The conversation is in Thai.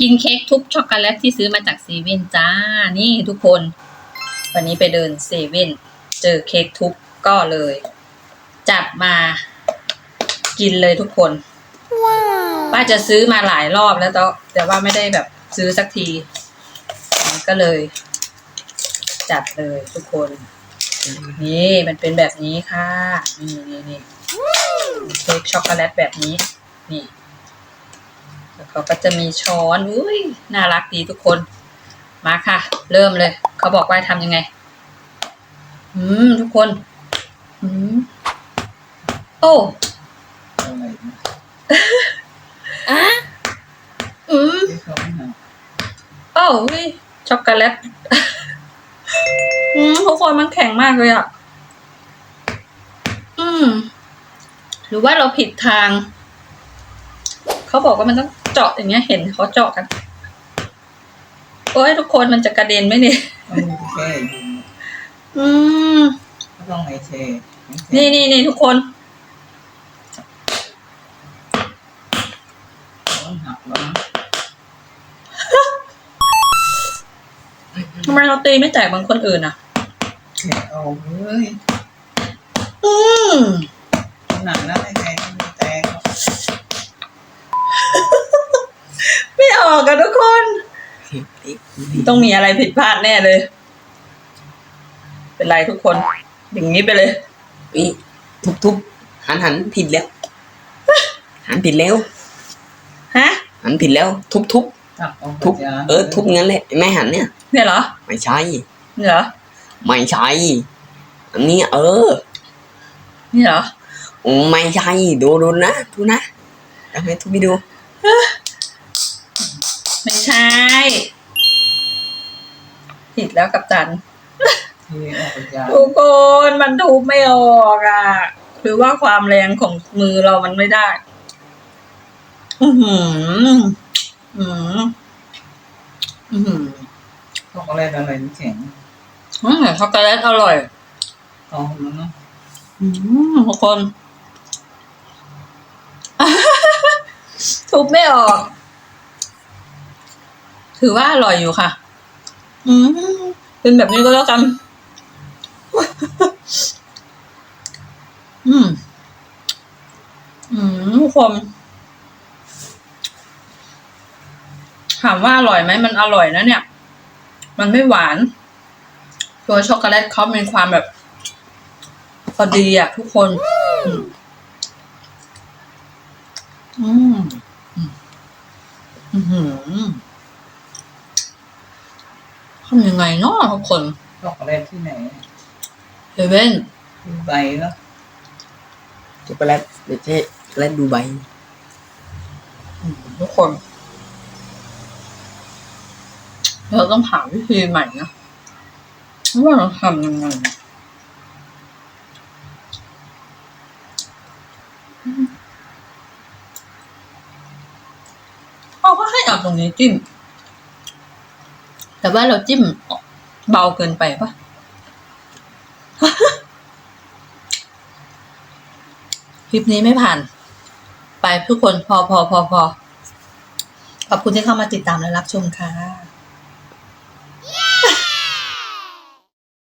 กินเค้กทุบช็อกโกแลตที่ซื้อมาจากเซเว่นจ้า นี่ทุกคน วันนี้ไปเดินเซเว่นเจอเค้กทุบก็เลย จัดมากินเลยทุกคนป้าจะซื้อมาหลายรอบแล้วแต่แต่ว่าไม่ได้แบบซื้อสักที ก็เลย จัดเลยทุกคน นี่มันเป็นแบบนี้ค่ะ นี่นี่นี่เค้กช็อกโกแลตแบบนี้ นี่ แล้วเขาก็จะมีช้อนอุ้ยน่ารักดีทุกคน มาค่ะ เริ่มเลย เขาบอกว่าทำยังไง อืม ทุกคน อืม โอ้อะไรนะอะอืมที่เขาไม่หาโอ้ยช็อกโกแลตอืมทุกคนมันแข็งมากเลยอะ อืม หรือว่าเราผิดทาง เขาบอกว่ามันต้อง เจาะอย่างเงี้ยเห็นเขาเจาะกันโอ้ยทุกคนมันจะกระเด็นไหมเนี่ยต้องมีแช่อยู่อืมก็ต้องไอแช่นี่นี่นี่ทุกคนต้องหักแล้วนะทำไมเราตีไม่แตกเหมือนคนอื่นอะแช่เอาเฮ้ยอืมขนาดนั้นไอ้แช่ก็ไม่แตก ต้องมีอะไรผิดพลาดแน่เลย เป็นไรทุกคน อย่างนี้ไปเลยนี่ทุบทุบหันหันผิดแล้ว หันผิดแล้ว ฮะ หันผิดแล้ว ทุบทุบหักออกทุบจากเออ ทุบงั้นแหละแม่หันเนี่ย เนี่ยเหรอ ไม่ใช่เนี่ยเหรอ ไม่ใช่อันนี้เออ นี่เหรอ ไม่ใช่ดูดูนะดูนะทำไมทุบไปดูไม่ ใช่ ผิดแล้วกับจันที่ออกจากทุกคนมันทุบไม่ออกอะ หรือว่าความแรงของมือเรามันไม่ได้ อือหือ อืออือหือช็อกโกแลตอะไรนี่แข็งอืมช็อกโกแลตอร่อยเอามันเนาะอืมทุกคนทุบไม่ออก ถือว่าอร่อยอยู่ค่ะ อืมเป็นแบบนี้ก็แล้วกัน อืม อืมทุกคนถามว่าอร่อยไหมมันอร่อยนะเนี่ย มันไม่หวานตัวช็อกโกแลตเขามีความแบบพอดีอะทุกคน อืม อืมอืมอือหือ ทำยังไงเนาะทุกคนช็อกโกแลตที่ไหนเฮเว่นดูใบแล้วช็อกโกแลตไม่ใช่ช็อกโกแลตดูใบทุกคน เราต้องหาวิธีใหม่นะว่าเราทำยังไงเขาก็ให้เอาตรงนี้จิ้ม แต่ว่าเราจิ้มเบาเกินไปปะคลิปนี้ไม่ผ่าน ไปทุกคนพอพอพอพอขอบคุณที่เข้ามาติดตามและรับชมค่ะ